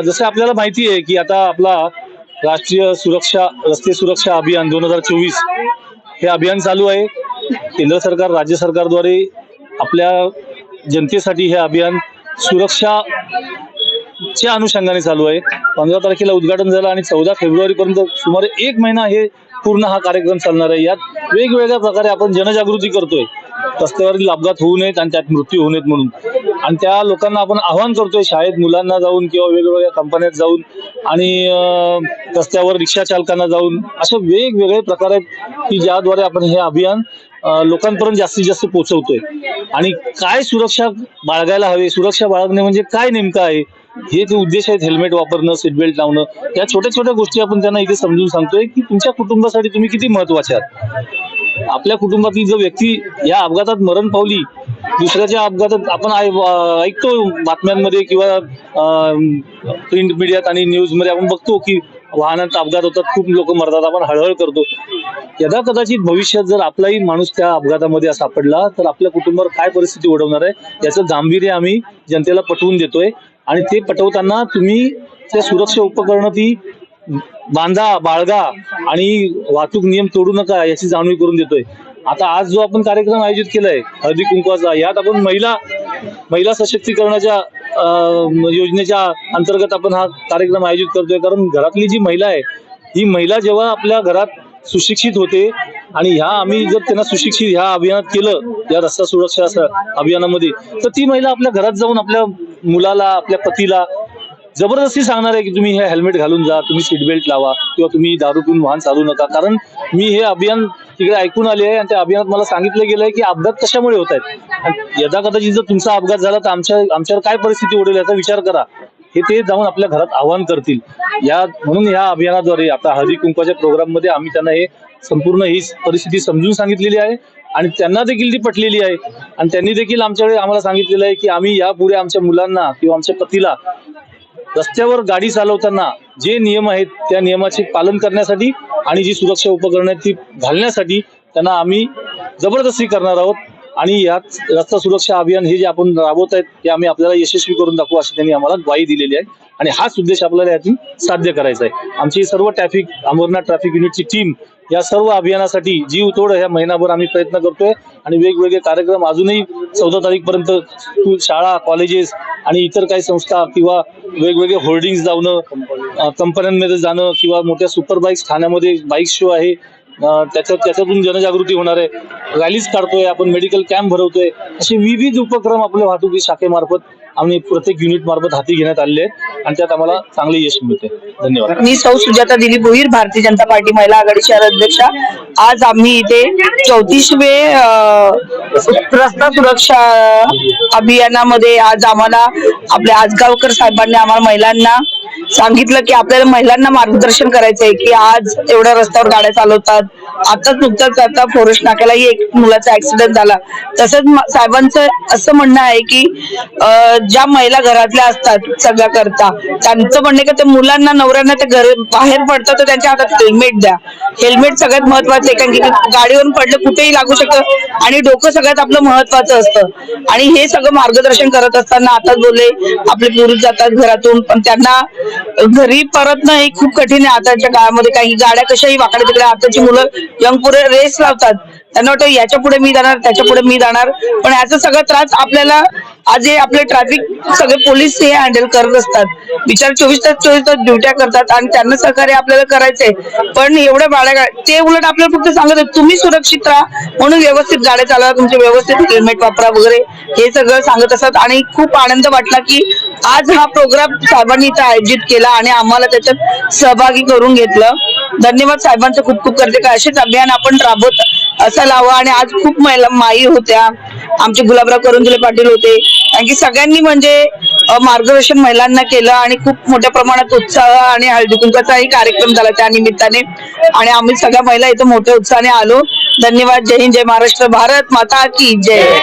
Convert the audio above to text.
जसं आपल्याला माहिती आहे की आता आपला राष्ट्रीय सुरक्षा रस्ते सुरक्षा अभियान दोन हजार चोवीस हे अभियान चालू आहे. केंद्र सरकार राज्य सरकारद्वारे आपल्या जनतेसाठी हे अभियान सुरक्षा च्या अनुषंगाने चालू आहे. पंधरा तारखेला उद्घाटन झालं आणि चौदा फेब्रुवारी पर्यंत सुमारे एक महिना हे पूर्ण हा कार्यक्रम चालणार आहे. यात वेगवेगळ्या प्रकारे आपण जनजागृती करतोय. रस्त्यावरील अपघात होऊ नयेत आणि त्यात मृत्यू होऊ नयेत म्हणून. आणि त्या लोकांना आपण आवाहन करतोय शाळेत मुलांना जाऊन किंवा वेगवेगळ्या कंपन्यात जाऊन आणि रस्त्यावर रिक्षा चालकांना जाऊन असे वेगवेगळे प्रकार आहेत की ज्याद्वारे आपण हे अभियान लोकांपर्यंत जास्तीत जास्त पोहोचवतोय. आणि काय सुरक्षा बाळगायला हवी सुरक्षा बाळगणे म्हणजे काय नेमकं आहे हे जे उद्देश आहेत हेल्मेट वापरणं सीट बेल्ट लावणं या छोट्या छोट्या गोष्टी आपण त्यांना इथे समजून सांगतोय की तुमच्या कुटुंबासाठी तुम्ही किती महत्त्वाचे आहात. आपल्या कुटुंबातली जो व्यक्ती या अपघातात मरण पावली दुसऱ्याच्या अपघातात आपण ऐकतो बातम्यांमध्ये किंवा प्रिंट मीडियात आणि न्यूजमध्ये आपण बघतो की वाहनात अपघात होतात खूप लोक मरतात आपण हळहळ करतो. यदा कदाचित भविष्यात जर आपलाही माणूस त्या अपघातामध्ये सापडला तर आपल्या कुटुंबावर काय परिस्थिती ओढवणार आहे याचं गांभीर्य आम्ही जनतेला पटवून देतोय. आणि ते पटवताना तुम्ही त्या सुरक्षा उपकरणं ती बांधा बाळगा आणि वाहतूक नियम तोडू नका याची जाणीव करून देतोय. आता आज जो आपण कार्यक्रम आयोजित केलाय हळदी कुंकवाचा यात आपण महिला महिला सशक्तीकरणाच्या योजनेच्या अंतर्गत आपण हा कार्यक्रम आयोजित करतोय. कारण घरातली जी महिला आहे ही महिला जेव्हा आपल्या घरात सुशिक्षित होते आणि ह्या आम्ही जर त्यांना सुशिक्षित ह्या अभियानात केलं या रस्ता सुरक्षा अभियानामध्ये तर ती महिला आपल्या घरात जाऊन आपल्या मुलाला आपल्या पतीला जबरदस्ती सांगणार आहे की तुम्ही हे हेल्मेट घालून जा तुम्ही सीट बेल्ट लावा किंवा तुम्ही दारू पिऊन वाहन चालू नका. कारण मी हे अभियान तिकडे ऐकून आले आहे आणि त्या अभियानात मला सांगितलं गेलंय की अपघात कशामुळे होत आहेत. यदा कदाचित जर तुमचा अपघात झाला तर आमच्या आमच्यावर काय परिस्थिती उडेल याचा विचार करा. हे ते जाऊन आपल्या घरात आवाहन करतील. या म्हणून या अभियानाद्वारे आता हरी कुंकवाच्या प्रोग्राममध्ये आम्ही त्यांना हे संपूर्ण ही परिस्थिती समजून सांगितलेली आहे आणि त्यांना देखील ती पटलेली आहे. आणि त्यांनी देखील आमच्याकडे आम्हाला सांगितलेलं आहे की आम्ही यापुढे आमच्या मुलांना किंवा आमच्या पतीला रस्त्यावर गाडी चालवताना जे नियम आहेत त्या नियमाचे पालन करण्यासाठी आणि जी सुरक्षा उपकरणं आहेत ती घालण्यासाठी त्यांना आम्ही जबरदस्ती करणार आहोत. आणि यात रस्ता सुरक्षा अभियान हे जे आपण राबवत आहेत ते आम्ही आपल्याला यशस्वी करून दाखवू अशी त्यांनी आम्हाला ग्वाही दिलेली आहे. आणि हाच उद्देश आपल्याला यातून साध्य करायचा आहे. आमची सर्व ट्रॅफिक अंबरनाथ ट्रॅफिक युनिटची टीम या सर्व अभियानासाठी जीव तोड ह्या महिनाभर आम्ही प्रयत्न करतोय. आणि वेगवेगळे कार्यक्रम अजूनही चौदा तारीख पर्यंत स्कूल शाळा कॉलेजेस आणि इतर काही संस्था किंवा वेगवेगळे होर्डिंग जाणं कंपन्यांमध्ये जाणं किंवा मोठ्या सुपर बाईक्स ठाण्यामध्ये बाईक शो आहे. त्याच्यात त्याच्यातून जनजागृती होणार आहे रॅलीज काढतोय आपण मेडिकल कॅम्प भरवतोय. असे विविध उपक्रम आपल्या वाहतुकी शाखेमार्फत आम्ही प्रत्येक युनिट मार्फत हाती घेण्यात आलेले आहेत आणि त्यात आम्हाला चांगले यश मिळते धन्यवाद. मी सौ सुजाता दिलीप भोईर भारतीय जनता पार्टी महिला आघाडी शहर अध्यक्ष. आज आम्ही इथे चौतीसवे रस्ता सुरक्षा अभियानामध्ये आज आम्हाला आपल्या आजगावकर साहेबांनी आम्हाला महिलांना सांगितलं की आपल्याला महिलांना मार्गदर्शन करायचंय की आज एवढ्या रस्त्यावर गाड्या चालवतात. आताच नुकताच आता फॉरेस्ट नाक्यालाही एक मुलाचा ऍक्सिडेंट झाला. तसंच साहेबांचं असं म्हणणं आहे की ज्या महिला घरातल्या असतात सगळ्या करता त्यांचं म्हणणं की त्या मुलांना नवऱ्यांना ते घर बाहेर पडतात तर त्यांच्या हातात हेल्मेट द्या. हेल्मेट सगळ्यात महत्वाचं आहे कारण की गाडीवरून पडलं कुठेही लागू शकतं आणि डोकं सगळ्यात आपलं महत्वाचं असतं. आणि हे सगळं मार्गदर्शन करत असताना आताच बोलले आपले पुरुष जातात घरातून पण त्यांना घरी परतणं हे खूप कठीण आहे. आताच्या काळामध्ये काही गाड्या कशाही वाकडे तिकडे आताची मुलं यंग पुरे रेस लावतात. त्यांना वाटतं याच्यापुढे मी जाणार त्याच्या पुढे मी जाणार. पण याचा सगळा त्रास आपल्याला आज हे आपले ट्रॅफिक सगळे पोलीस हे हँडल करत असतात. बिचार चोवीस तास चोवीस तास ड्युट्या करतात आणि त्यांना सहकार्य आपल्याला करायचंय. पण एवढ्या भाड्या ते उलट आपल्याला फक्त सांगत तुम्ही सुरक्षित राहा. म्हणून व्यवस्थित गाड्या चालवा तुमचे व्यवस्थित हेल्मेट वापरा वगैरे. हे सगळं सांगत असतात. आणि खूप आनंद वाटला की आज हा प्रोग्राम साहेबांनी इथं आयोजित केला आणि आम्हाला त्याच्यात सहभागी करून घेतलं. धन्यवाद साहेबांचं खूप खूप करते का असेच अभियान आपण राबवत असायला हवं. आणि आज खूप महिला माई होत्या. आमचे गुलाबराव करुंजले पाटील होते. कारण की सगळ्यांनी म्हणजे मार्गदर्शन महिलांना केलं आणि खूप मोठ्या प्रमाणात उत्साह आणि हळदी कुंकाचाही कार्यक्रम झाला त्या निमित्ताने. आणि आम्ही सगळ्या महिला इथं मोठ्या उत्साहाने आलो. धन्यवाद. जय हिंद जय महाराष्ट्र भारत माता की जय.